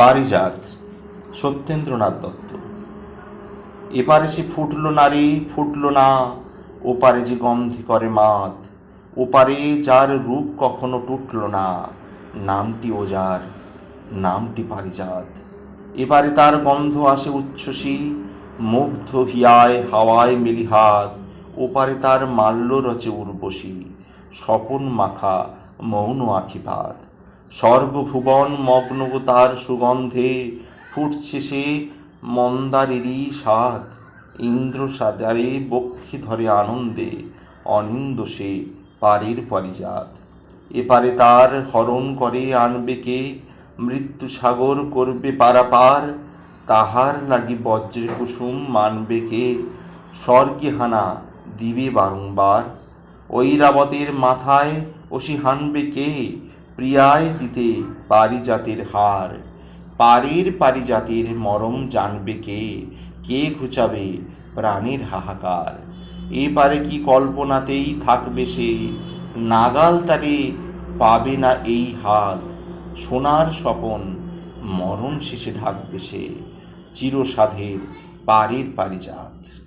পারিজাত সত্যেন্দ্রনাথ দত্ত। এপারে সে ফুটল না রে ফুটল না, ওপারে যে গন্ধে করে মাত, ওপারে যার রূপ কখনো টুটল না, নামটি ওজার নামটি পারিজাত। এবারে তার গন্ধ আসে উচ্ছ্বসী, মুগ্ধ হিয়ায় হাওয়ায় মেলি হাত ওপারে তার মাল্য রচে উর্বশী, স্বপন মাখা মৌন আখিপাত। সর্বভুবন মগ্ন তার সুগন্ধে ফুটছে সে মন্দারেরই স্বাদ। ইন্দ্র সাদারে বক্ষে ধরে আনন্দে, অনিন্দ সে পারের পারিজাত। এপারে তার হরণ করে আনবে কে, মৃত্যু সাগর করবে পারাপার। তাহার লাগি বজ্রের কুসুম মানবে কে স্বর্গে হানা দিবে বারংবার। ঐরাবতের মাথায় ওসি হানবে কে প্রিয়ায় দিতে পারিজাতের হার। পারির পারিজাতের মরম জানবে কে? কে ঘুচাবে প্রাণীর হাহাকার? এপারে কি কল্পনাতেই থাকবে সে? নাগাল তারে পাবে না এই হাত। সোনার স্বপন মরণ শেষে ঢাকবে সে। চিরসাধের পারের পারিজাত।